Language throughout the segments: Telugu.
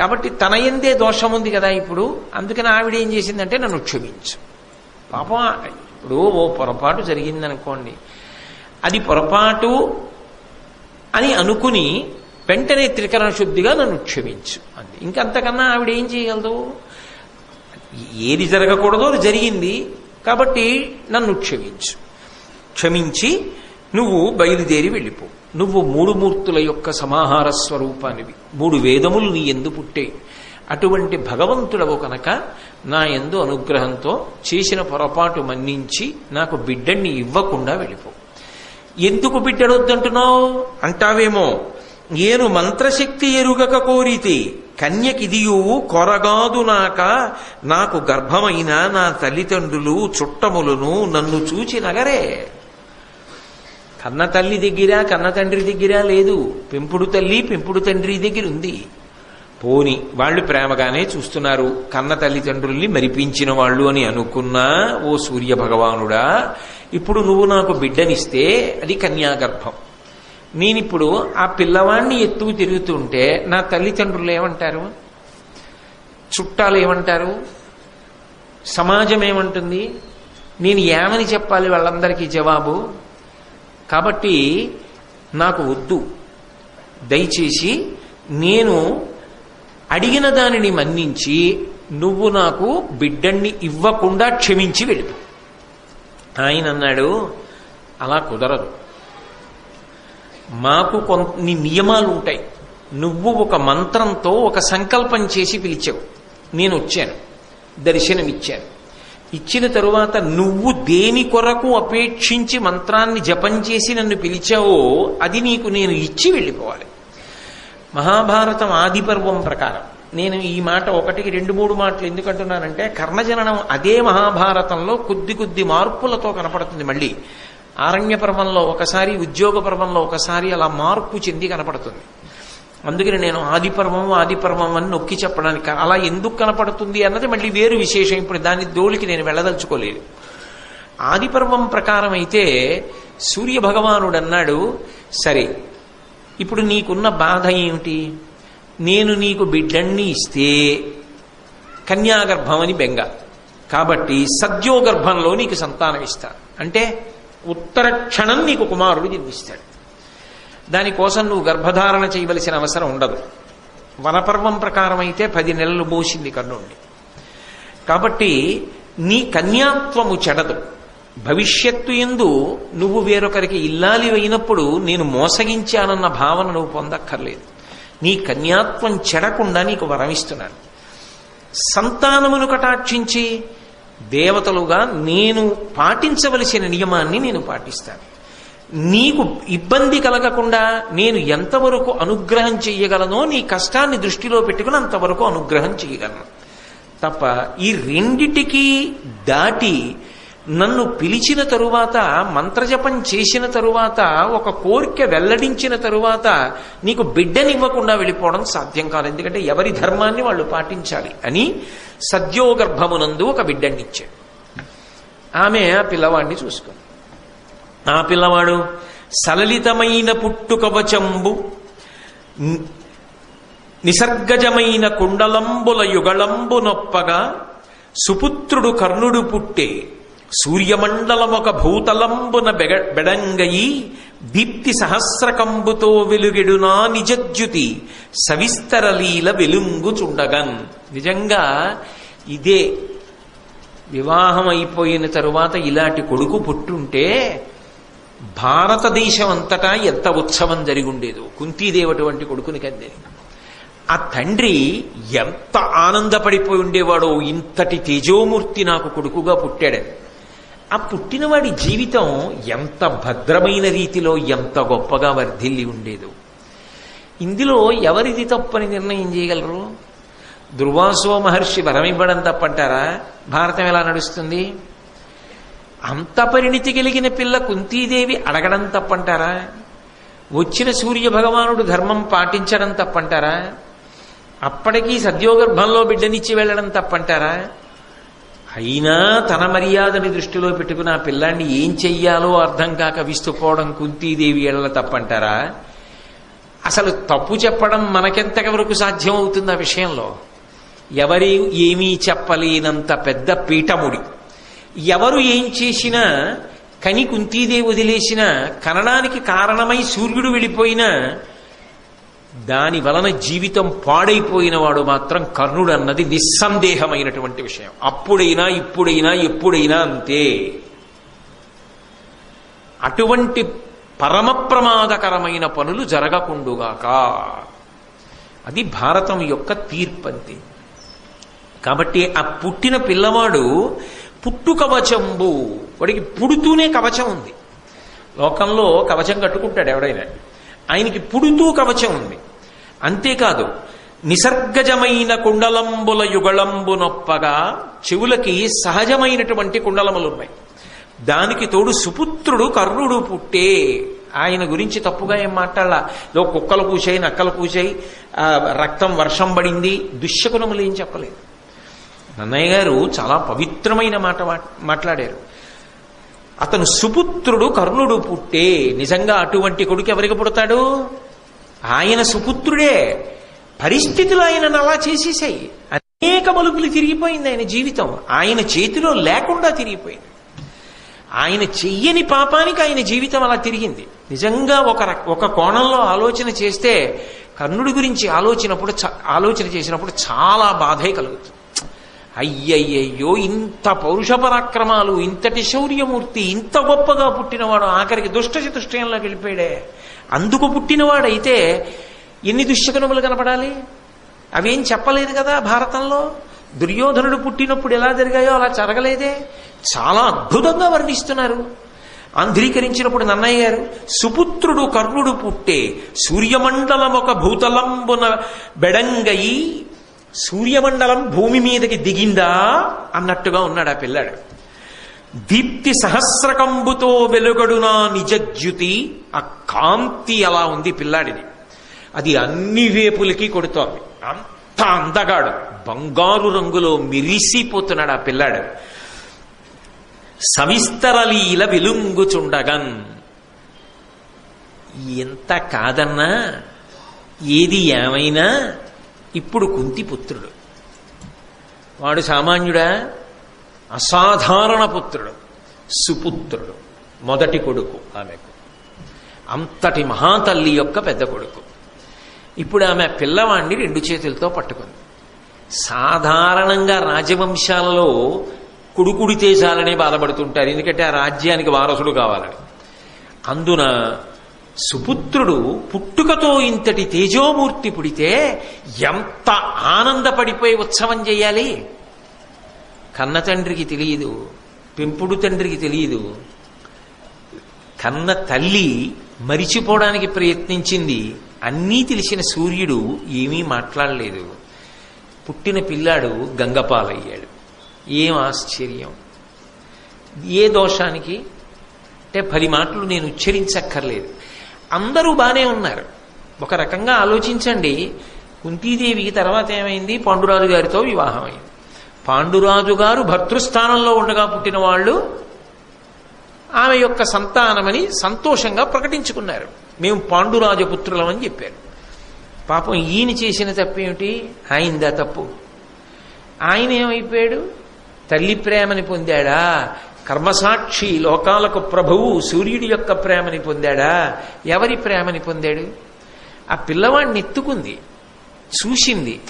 కాబట్టి తన ఎందే దోషం ఉంది కదా ఇప్పుడు. అందుకని ఆవిడ ఏం చేసిందంటే నన్ను క్షమించు. పాపం ఇప్పుడు ఓ పొరపాటు జరిగిందనుకోండి. అది పొరపాటు అని అనుకుని వెంటనే త్రికరణ శుద్ధిగా నన్ను క్షమించు అంది. ఇంకంతకన్నా ఆవిడ ఏం చేయగలదు? ఏది జరగకూడదో అది జరిగింది. కాబట్టి నన్ను క్షమించు. క్షమించి నువ్వు బయలుదేరి వెళ్ళిపో. నువ్వు మూడు మూర్తుల యొక్క సమాహార స్వరూపానివి. మూడు వేదములు నీ ఎందు పుట్టే. అటువంటి భగవంతుడవు కనుక నా ఎందు అనుగ్రహంతో చేసిన పొరపాటు మన్నించి నాకు బిడ్డని ఇవ్వకుండా వెళ్ళిపో. ఎందుకు బిడ్డడొద్దంటున్నావు అంటావేమో నేను మంత్రశక్తి ఎరుగక కోరితే కన్యకిదియు కొరగాదు నాక నాకు గర్భమైన నా తల్లిదండ్రులు చుట్టములను నన్ను చూచి నగరే. కన్న తల్లి దగ్గర కన్న తండ్రి దగ్గర లేదు. పెంపుడు తల్లి పెంపుడు తండ్రి దగ్గర ఉంది. పోని వాళ్ళు ప్రేమగానే చూస్తున్నారు. కన్న తల్లిదండ్రుల్ని మరిపించిన వాళ్ళు అని అనుకున్నా ఓ సూర్య భగవానుడా ఇప్పుడు నువ్వు నాకు బిడ్డనిస్తే అది కన్యాగర్భం. నేనిప్పుడు ఆ పిల్లవాణ్ణి ఎత్తుకు తిరుగుతుంటే నా తల్లిదండ్రులు ఏమంటారు? చుట్టాలు ఏమంటారు? సమాజం ఏమంటుంది? నేను ఏమని చెప్పాలి వాళ్ళందరికీ జవాబు? కాబట్టి నాకు వద్దు. దయచేసి నేను అడిగిన దానిని మన్నించి నువ్వు నాకు బిడ్డన్ని ఇవ్వకుండా క్షమించి వెళ్ళిపో. ఆయన అన్నాడు అలా కుదరదు. మాకు కొన్ని నియమాలు ఉంటాయి నువ్వు ఒక మంత్రంతో ఒక సంకల్పం చేసి పిలిచావు. నేను వచ్చాను. దర్శనమిచ్చాను. ఇచ్చిన తరువాత నువ్వు దేని కొరకు అపేక్షించి మంత్రాన్ని జపం చేసి నన్ను పిలిచావో అది నీకు నేను ఇచ్చి వెళ్ళిపోవాలి. మహాభారతం ఆది పర్వం ప్రకారం. నేను ఈ మాట ఒకటికి రెండు మూడు మాటలు ఎందుకంటున్నానంటే కర్ణజననం అదే మహాభారతంలో కొద్ది కొద్ది మార్పులతో కనపడుతుంది మళ్ళీ. ఆరణ్య పర్వంలో ఒకసారి ఉద్యోగ పర్వంలో ఒకసారి అలా మార్పు చెంది కనపడుతుంది. అందుకని నేను ఆదిపర్వం ఆదిపర్వం అని నొక్కి చెప్పడానికి అలా ఎందుకు కనపడుతుంది అన్నది మళ్ళీ వేరు విశేషం. ఇప్పుడు దాని దోలికి నేను వెళ్ళదలుచుకోలేదు. ఆదిపర్వం ప్రకారం అయితే సూర్య భగవానుడు అన్నాడు సరే ఇప్పుడు నీకున్న బాధ ఏమిటి? నేను నీకు బిడ్డన్ని ఇస్తే కన్యాగర్భం అని బెంగ. కాబట్టి సద్యోగర్భంలో నీకు సంతానం ఇస్తాను అంటే ఉత్తర క్షణం నీకు కుమారుడు జన్మిస్తాడు. దానికోసం నువ్వు గర్భధారణ చేయవలసిన అవసరం ఉండదు. వనపర్వం ప్రకారమైతే పది నెలలు మోసింది కన్నుండి కాబట్టి నీ కన్యాత్వము చెడదు. భవిష్యత్తు ఎందు నువ్వు వేరొకరికి ఇల్లాలి అయినప్పుడు నేను మోసగించానన్న భావన నువ్వు పొందక్కర్లేదు. నీ కన్యాత్వం చెడకుండా నీకు వరమిస్తున్నాను. సంతానమును కటాక్షించి దేవతలుగా నేను పాటించవలసిన నియమాన్ని నేను పాటిస్తాను. నీకు ఇబ్బంది కలగకుండా నేను ఎంతవరకు అనుగ్రహం చెయ్యగలనో నీ కష్టాన్ని దృష్టిలో పెట్టుకుని అంతవరకు అనుగ్రహం చేయగలను తప్ప ఈ రెండిటికి దాటి నన్ను పిలిచిన తరువాత మంత్రజపం చేసిన తరువాత ఒక కోరిక వెల్లడించిన తరువాత నీకు బిడ్డనివ్వకుండా వెళ్ళిపోవడం సాధ్యం కాదు. ఎందుకంటే ఎవరి ధర్మాన్ని వాళ్ళు పాటించాలి అని సద్యోగర్భమునందు ఒక బిడ్డనిచ్చాడు. ఆమె ఆ పిల్లవాడిని చూసుకుంది. ఆ పిల్లవాడు సలలితమైన పుట్టు కవచంబు నిసర్గజమైన కుండలంబుల యుగళంబు నొప్పగా సుపుత్రుడు కర్ణుడు పుట్టే సూర్యమండలమొక భూతలంబున బెగ బెడంగయి దీప్తి సహస్రకంబుతో వెలుగెడునా నిజజ్యుతి సవిస్తర లీల వెలుంగుచుండగన్. నిజంగా ఇదే వివాహం అయిపోయిన తరువాత ఇలాంటి కొడుకు పుట్టుంటే భారతదేశం అంతటా ఎంత ఉత్సవం జరిగి ఉండేదో కుంతీదేవటువంటి కొడుకుని కందే ఆ తండ్రి ఎంత ఆనందపడిపోయి ఉండేవాడో ఇంతటి తేజోమూర్తి నాకు కొడుకుగా పుట్టాడని ఆ పుట్టినవాడి జీవితం ఎంత భద్రమైన రీతిలో ఎంత గొప్పగా వర్ధిల్లి ఉండేదో. ఇందులో ఎవరిది తప్పని నిర్ణయం చేయగలరు? దుర్వాసో మహర్షి వరమివ్వడం తప్పంటారా? భారతం ఎలా నడుస్తుంది? అంత పరిణితి కలిగిన పిల్ల కుంతీదేవి అడగడం తప్పంటారా? వచ్చిన సూర్య భగవానుడు ధర్మం పాటించడం తప్పంటారా? అప్పటికీ సద్యోగర్భంలో బిడ్డనిచ్చి వెళ్ళడం తప్పంటారా? అయినా తన మర్యాదని దృష్టిలో పెట్టుకుని ఆ పిల్లాన్ని ఏం చెయ్యాలో అర్థం కాక విస్తుపోవడం కుంతీదేవి ఎళ్ళ తప్పంటారా? అసలు తప్పు చెప్పడం మనకెంతవరకు సాధ్యం అవుతుంది ఆ విషయంలో? ఎవరి ఏమీ చెప్పలేనంత పెద్ద పీఠముడి. ఎవరు ఏం చేసినా కని కుంతీదేవి వదిలేసిన కనడానికి కారణమై సూర్యుడు వెళ్ళిపోయినా దాని వలన జీవితం పాడైపోయిన వాడు మాత్రం కర్ణుడు అన్నది నిస్సందేహమైనటువంటి విషయం. అప్పుడైనా ఇప్పుడైనా ఎప్పుడైనా అంతే. అటువంటి పరమ ప్రమాదకరమైన పనులు జరగకుండుగాక. అది భారతం యొక్క తీర్పంతి. కాబట్టి ఆ పుట్టిన పిల్లవాడు పుట్టు కవచంబు వాడికి పుడుతూనే కవచం ఉంది. లోకంలో కవచం కట్టుకుంటాడు ఎవడైనా. ఆయనకి పుడుతూ కవచం ఉంది. అంతేకాదు నిసర్గజమైన కుండలంబుల యుగళంబు నొప్పగా చెవులకి సహజమైనటువంటి కుండలములున్నాయి. దానికి తోడు సుపుత్రుడు కర్ణుడు పుట్టే. ఆయన గురించి తప్పుగా ఏం మాట్లాడాల? కుక్కలు కూసాయి నక్కలు కూసాయి రక్తం వర్షం పడింది. దుశ్శకునములు ఏం చెప్పలేదు. నన్నయ్య గారు చాలా పవిత్రమైన మాట మాట్లాడారు. అతను సుపుత్రుడు కర్ణుడు పుట్టే నిజంగా అటువంటి కొడుకు ఎవరికి పుడతాడు? ఆయన సుపుత్రుడే. పరిస్థితులు ఆయనను అలా చేసేసాయి. అనేక మలుపులు తిరిగిపోయింది ఆయన జీవితం. ఆయన చేతిలో లేకుండా తిరిగిపోయింది. ఆయన చెయ్యని పాపానికి ఆయన జీవితం అలా తిరిగింది. నిజంగా ఒక ఒక కోణంలో ఆలోచన చేస్తే కర్ణుడి గురించి ఆలోచనప్పుడు చ- ఆలోచన చేసినప్పుడు చాలా బాధే కలుగుతుంది. అయ్యయ్యయ్యో ఇంత పౌరుష పరాక్రమాలు ఇంతటి శౌర్యమూర్తి ఇంత గొప్పగా పుట్టినవాడు ఆఖరికి దుష్ట చతుష్టయంలోకి వెళ్ళిపోయాడే. అందుకు పుట్టినవాడైతే ఎన్ని దుశ్శకనములు కనపడాలి? అవేం చెప్పలేదు కదా భారతంలో? దుర్యోధనుడు పుట్టినప్పుడు ఎలా జరిగాయో అలా జరగలేదే. చాలా అద్భుతంగా వర్ణిస్తున్నారు. ఆంధ్రీకరించినప్పుడు నన్నయ్య గారు సుపుత్రుడు కర్ణుడు పుట్టే సూర్యమండలం ఒక భూతలంబున బెడంగయి సూర్యమండలం భూమి మీదకి దిగిందా అన్నట్టుగా ఉన్నాడు ఆ పిల్లాడు. దీప్తి సహస్రకంబుతో వెలుగడునా నిజజ్యుతి ఆ కాంతి అలా ఉంది పిల్లాడిది. అది అన్ని వేపులకి కొడుతోంది. అంత అందగాడు బంగారు రంగులో మిరిసిపోతున్నాడు ఆ పిల్లాడు. సవిస్తరలీల వెలుంగుచుండగన్ ఎంత కాదన్నా ఏది ఏమైనా ఇప్పుడు కుంతి పుత్రుడు వాడు సామాన్యుడా? అసాధారణ పుత్రుడు. సుపుత్రుడు. మొదటి కొడుకు ఆమెకు. అంతటి మహాతల్లి యొక్క పెద్ద కొడుకు. ఇప్పుడు ఆమె పిల్లవాణ్ణి రెండు చేతులతో పట్టుకుంది. సాధారణంగా రాజవంశాలలో కుడుకుడితే చాలనే బాధపడుతుంటారు. ఎందుకంటే ఆ రాజ్యానికి వారసుడు కావాలని. అందున సుపుత్రుడు పుట్టుకతో ఇంతటి తేజోమూర్తి పుడితే ఎంత ఆనందపడిపోయి ఉత్సవం చేయాలి? కన్న తండ్రికి తెలియదు పెంపుడు తండ్రికి తెలియదు. కన్న తల్లి మరిచిపోవడానికి ప్రయత్నించింది అన్నీ తెలిసిన సూర్యుడు ఏమీ మాట్లాడలేదు. పుట్టిన పిల్లాడు గంగపాలయ్యాడు. ఏం ఆశ్చర్యం. ఏ దోషానికి? అంటే పది మాటలు నేను ఉచ్చరించక్కర్లేదు. అందరూ బానే ఉన్నారు. ఒక రకంగా ఆలోచించండి. కుంతీదేవికి తర్వాత ఏమైంది? పాండురాజు గారితో వివాహం అయింది పాండురాజు గారు భర్తృస్థానంలో ఉండగా పుట్టిన వాళ్ళు ఆమె యొక్క సంతానమని సంతోషంగా ప్రకటించుకున్నారు. మేము పాండురాజు పుత్రులమని చెప్పారు. పాపం ఈయన చేసిన తప్పేమిటి? ఆయనదా తప్పు. ఆయన ఏమైపోయాడు? తల్లి ప్రేమని పొందాడా? కర్మసాక్షి లోకాలకు ప్రభువు సూర్యుడి యొక్క ప్రేమని పొందాడా? ఎవరి ప్రేమని పొందాడు? ఆ పిల్లవాడిని ఎత్తుకుంది చూసింది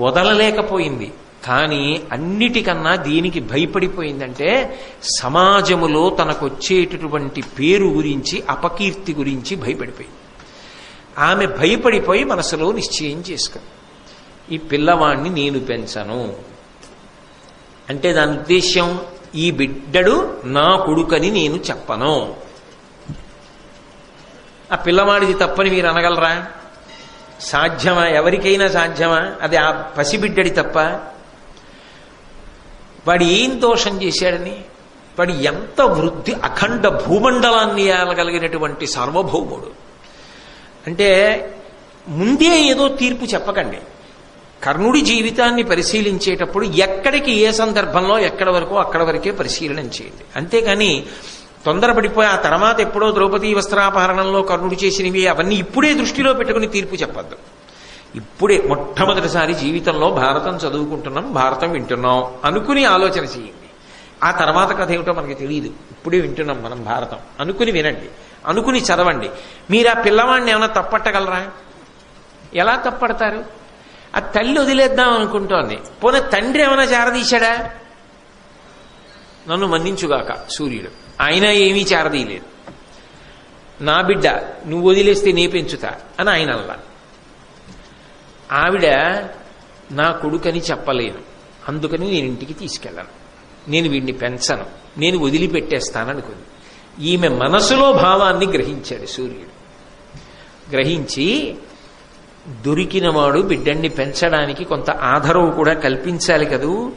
వదలలేకపోయింది. కానీ అన్నిటికన్నా దీనికి భయపడిపోయిందంటే సమాజములో తనకొచ్చేటటువంటి పేరు గురించి అపకీర్తి గురించి భయపడిపోయింది. ఆమె భయపడిపోయి మనసులో నిశ్చయం చేసుకుంది. ఈ పిల్లవాణ్ణి నేను పెంచను. అంటే దాని ఉద్దేశ్యం ఈ బిడ్డడు నా కొడుకని నేను చెప్పను. ఆ పిల్లవాడిది తప్పని మీరు అనగలరా? సాధ్యమా? ఎవరికైనా సాధ్యమా? అది ఆ పసిబిడ్డడి తప్ప. వాడు ఏం దోషం చేశాడని? వాడు ఎంత వృద్ధి అఖండ భూమండలాన్ని ఏలగలిగినటువంటి సార్వభౌముడు. అంటే ముందే ఏదో తీర్పు చెప్పకండి. కర్ణుడి జీవితాన్ని పరిశీలించేటప్పుడు ఎక్కడికి ఏ సందర్భంలో ఎక్కడ వరకు అక్కడ వరకే పరిశీలన చేయండి. అంతేకాని తొందరపడిపోయి ఆ తర్వాత ఎప్పుడో ద్రౌపది వస్త్రాపహరణంలో కర్ణుడు చేసినవి అవన్నీ ఇప్పుడే దృష్టిలో పెట్టుకుని తీర్పు చెప్పద్దు. ఇప్పుడే మొట్టమొదటిసారి జీవితంలో భారతం చదువుకుంటున్నాం భారతం వింటున్నాం అనుకుని ఆలోచన చేయండి. ఆ తర్వాత కథ ఏమిటో మనకి తెలియదు ఇప్పుడే వింటున్నాం మనం భారతం. అనుకుని వినండి. అనుకుని చదవండి. మీరు ఆ పిల్లవాడిని ఏమైనా తప్పట్టగలరా? ఎలా తప్పడతారు? ఆ తల్లి వదిలేద్దాం అనుకుంటోంది. పోనీ తండ్రి ఏమైనా చేరదీశాడా? నన్ను మన్నించుగాక సూర్యుడు. ఆయన ఏమీ చేరదీయలేదు. నా బిడ్డ నువ్వు వదిలేస్తే నే పెంచుతా అని ఆయన అల్లా ఆవిడ నా కొడుకని చెప్పలేను. అందుకని నేను ఇంటికి తీసుకెళ్ళను. నేను వీడిని పెంచను. నేను వదిలిపెట్టేస్తాననుకుంది. ఈమె మనసులో భావాన్ని గ్రహించాడు సూర్యుడు. గ్రహించి దొరికినవాడు బిడ్డన్ని పెంచడానికి కొంత ఆధారవు కూడా కల్పించాలి కదూ.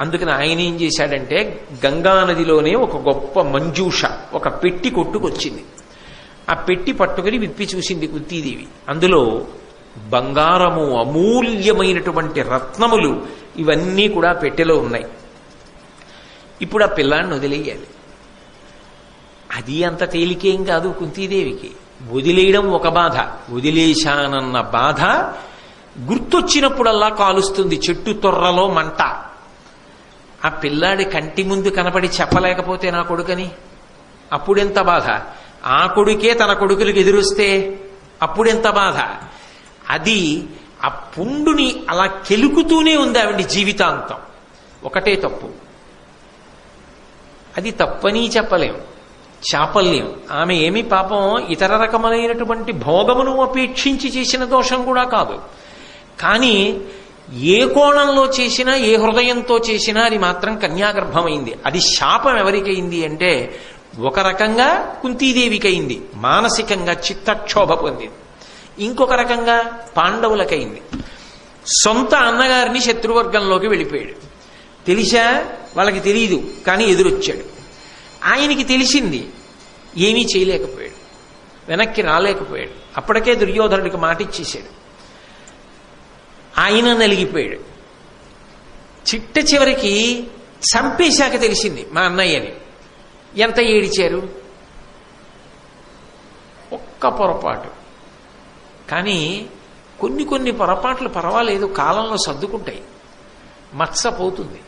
అందుకని ఆయన ఏం చేశాడంటే గంగా నదిలోనే ఒక గొప్ప మంజూష ఒక పెట్టి కొట్టుకొచ్చింది. ఆ పెట్టి పట్టుకుని విప్పి చూసింది కుంతీదేవి. అందులో బంగారము అమూల్యమైనటువంటి రత్నములు ఇవన్నీ కూడా పెట్టెలో ఉన్నాయి. ఇప్పుడు ఆ పిల్లాన్ని వదిలేయాలి. అది అంత తేలికేం కాదు కుంతీదేవికి. వదిలేయడం ఒక బాధ. వదిలేశానన్న బాధ గుర్తొచ్చినప్పుడల్లా కాలుస్తుంది. చెట్టు తొర్రలో మంట. ఆ పిల్లాడి కంటి ముందు కనపడి చెప్పలేకపోతే నా కొడుకని? అప్పుడెంత బాధ? ఆ కొడుకే తన కొడుకులకు ఎదురొస్తే అప్పుడెంత బాధ? అది ఆ పుండుని అలా కెలుకుతూనే ఉంది ఆవిడ జీవితాంతం. ఒకటే తప్పు. అది తప్పని చెప్పలేం. చాపల్యం. ఆమె ఏమి పాపం ఇతర రకములైనటువంటి భోగమును అపేక్షించి చేసిన దోషం కూడా కాదు. కానీ ఏ కోణంలో చేసినా ఏ హృదయంతో చేసినా అది మాత్రం కన్యాగర్భమైంది. అది శాపం ఎవరికైంది అంటే ఒక రకంగా కుంతీదేవికైంది. మానసికంగా చిత్తక్షోభ పొందింది. ఇంకొక రకంగా పాండవులకైంది. సొంత అన్నగారిని శత్రువర్గంలోకి వెళ్ళిపోయాడు. తెలిసా? వాళ్ళకి తెలియదు కానీ ఎదురొచ్చాడు. ఆయనకి తెలిసింది ఏమీ చేయలేకపోయాడు. వెనక్కి రాలేకపోయాడు. అప్పటికే దుర్యోధనుడికి మాట ఇచ్చేశాడు. ఆయన నలిగిపోయాడు. చిట్ట చివరికి చంపేశాక తెలిసింది మా అన్నయ్యని. ఎంత ఏడిచారు? ఒక్క పొరపాటు. కానీ కొన్ని కొన్ని పొరపాట్లు పర్వాలేదు కాలంలో సర్దుకుంటాయి. మత్స పోతుంది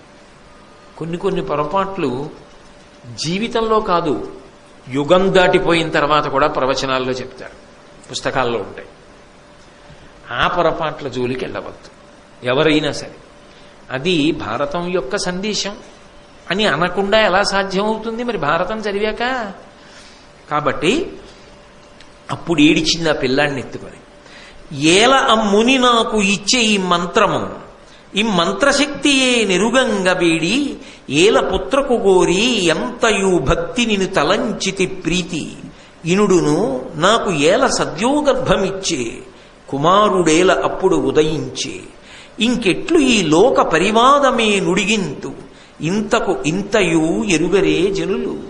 కొన్ని కొన్ని పొరపాట్లు జీవితంలో కాదు యుగం దాటిపోయిన తర్వాత కూడా ప్రవచనాల్లో చెప్తారు. పుస్తకాల్లో ఉంటాయి. ఆ పొరపాట్ల జోలికి వెళ్ళవద్దు. ఎవరైనా సరే. అది భారతం యొక్క సందేశం. అని అనకుండా ఎలా సాధ్యమవుతుంది? మరి భారతం చదివాక? కాబట్టి అప్పుడు ఏడిచింది ఆ పిల్లాడిని ఎత్తుకొని ఏల అమ్ముని నాకు ఇచ్చే ఈ మంత్రము ఈ మంత్రశక్తియే నిరుగంగ వేడి ఏల పుత్రకు గోరి ఎంతయు భక్తి నిను తలంచితి ప్రీతి. ఇనుడును నాకు ఏల సద్యోగర్భమిచ్చే కుమారుడేల అప్పుడు ఉదయించే. ఇంకెట్లు ఈ లోక పరివాదమే నుడిగింతు ఇంతకు ఇంతయు ఎరుగరే జనులు.